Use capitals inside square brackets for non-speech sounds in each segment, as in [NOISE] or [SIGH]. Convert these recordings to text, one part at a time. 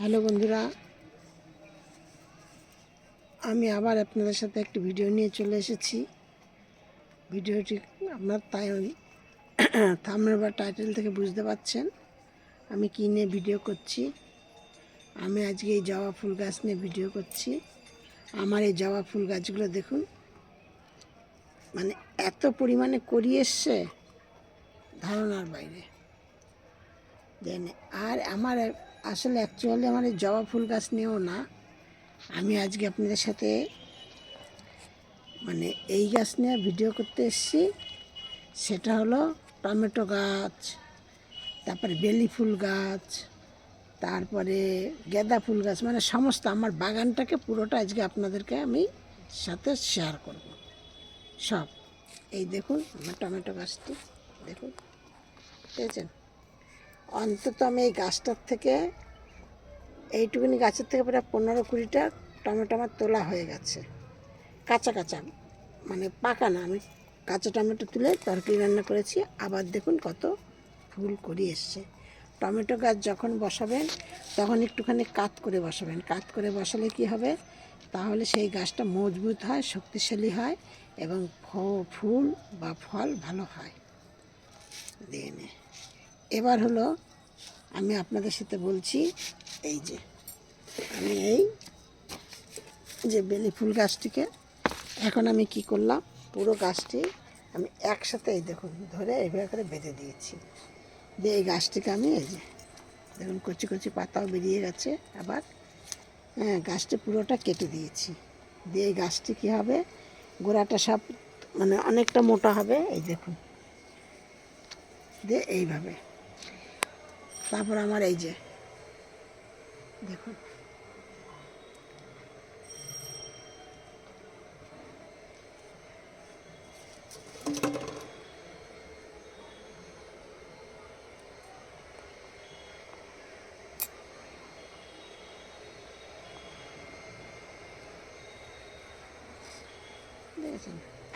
Hello বন্ধুরা, আমি আবার আপনাদের সাথে একটি ভিডিও নিয়ে চলে এসেছি। ভিডিওটি আপনার তাই থামনের [CLEARS THROAT] বা টাইটেল থেকে বুঝতে পারছেন আমি কী নিয়ে ভিডিও করছি। আমি আজকে এই জবা ফুল গাছ নিয়ে ভিডিও করছি। আমার এই জবা ফুল গাছগুলো দেখুন মানে এত পরিমাণে করি এসছে, ধারণার বাইরে। দেন, আর আমার আসলে অ্যাকচুয়ালি আমার এই জবা ফুল গাছ নিয়েও না। আমি আজকে আপনাদের সাথে মানে এই গাছ নিয়ে ভিডিও করতে এসেছি। সেটা হলো টমেটো গাছ, তারপরে বেলি ফুল গাছ, তারপরে গেঁদা ফুল গাছ মানে সমস্ত আমার বাগানটাকে পুরোটা আজকে আপনাদেরকে আমি সাথে শেয়ার করব। সব। এই দেখুন আমার টমেটো গাছটি, দেখুন। পেয়েছেন অন্তত আমি এই গাছটার থেকে এইটুকুনি গাছের থেকে প্রায় পনেরো কুড়িটা টমেটো আমার তোলা হয়ে গেছে। কাঁচা কাঁচা মানে পাকা না, আমি কাঁচা টমেটো তুলে তরকারি রান্না করেছি। আবার দেখুন কত ফুল করি এসছে। টমেটো গাছ যখন বসাবেন, তখন একটুখানি কাত করে বসাবেন। কাত করে বসালে কি হবে? তাহলে সেই গাছটা মজবুত হয়, শক্তিশালী হয় এবং ফুল বা ফল ভালো হয়। দিয়ে এবার হলো আমি আপনাদের সাথে বলছি, এই যে, আমি এই যে বেলি ফুল গাছটিকে এখন আমি কি করলাম, পুরো গাছটি আমি একসাথে এই দেখুন, ধরে এইভাবে করে বেঁধে দিয়েছি। দিয়ে এই গাছটিকে আমি এই যে, দেখুন কচি কচি পাতাও বেরিয়ে গেছে, আবার হ্যাঁ গাছটি পুরোটা কেটে দিয়েছি। দিয়ে এই গাছটি কী হবে, গোড়াটা সব মানে অনেকটা মোটা হবে, এই দেখুন। দিয়ে এইভাবে। তারপর আমার এই যে। দেখুন।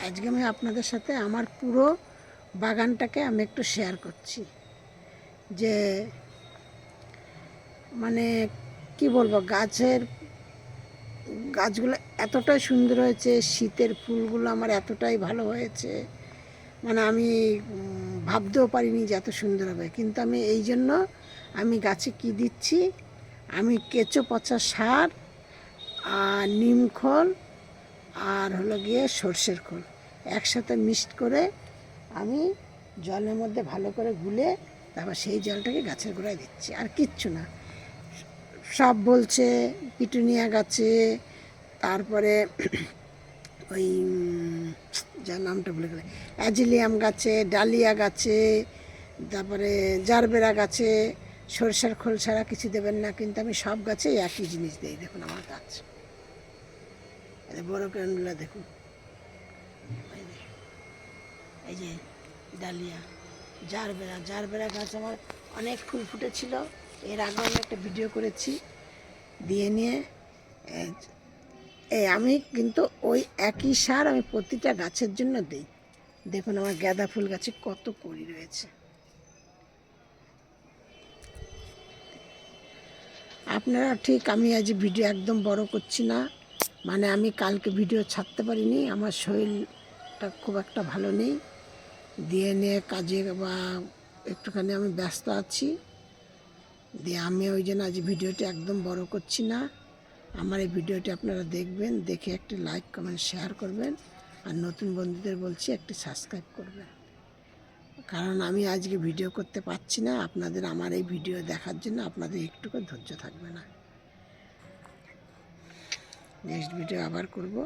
আজকে আমি আপনাদের সাথে আমার পুরো বাগানটাকে আমি একটু শেয়ার করছি। যে মানে কি বলব, গাছের গাছগুলো এতটাই সুন্দর হয়েছে, শীতের ফুলগুলো আমার এতটাই ভালো হয়েছে। মানে আমি ভাবতেও পারিনি যে এত সুন্দর হবে। কিন্তু আমি এই জন্য আমি গাছে কি দিচ্ছি? আমি কেঁচো, পচা সার, আর নিম খোল, আর হলো গিয়ে সর্ষের খোল। একসাথে মিক্সড করে আমি জলের মধ্যে ভালো করে গুলে তারপর সেই জলটাকে গাছের গোড়ায় দিচ্ছি। আর কিচ্ছু না। সব বলছে, পিটুনিয়া গাছে, তারপরে [CLEARS THROAT] ওই যার নামটা বলে গেলে অ্যাজিলিয়াম গাছে, ডালিয়া গাছে, তারপরে জারবেরা গাছে, সরষের খোল ছাড়া কিছু দেবেন না, কিন্তু আমি সব গাছে একই জিনিস দিই, দেখুন আমার গাছ বড় ক্যান্ডুলা দেখুন। যে, এই যে ডালিয়া, জারবেরা জারবেরা গাছ আমার অনেক ফুল ফুটেছিল। এর আগে আমি একটা ভিডিও করেছি। দিয়ে নিয়ে এই আমি কিন্তু ওই একই সার আমি প্রতিটা গাছের জন্য দিই। দেখুন আমার গাঁদা ফুল গাছে কত কড়ি রয়েছে। আপনারা ঠিক আমি আজ ভিডিও একদম বড় করছি না। মানে আমি কালকে ভিডিও ছাড়তে পারিনি, আমার শরীরটা খুব একটা ভালো নেই। দিয়ে নিয়ে কাজে বা একটুখানি আমি ব্যস্ত আছি। দিয়ে আমি ওই জন্য আজ ভিডিওটি একদম বড় করছি না। আমার এই ভিডিওটি আপনারা দেখবেন, দেখে একটি লাইক কমেন্ট শেয়ার করবেন। আর নতুন বন্ধুদের বলছি একটি সাবস্ক্রাইব করবেন। কারণ আমি আজকে ভিডিও করতে পারছি না, আপনাদের আমার এই ভিডিও দেখার জন্য আপনাদের একটুকু ধৈর্য থাকবে না। নেক্সট ভিডিও আবার করব।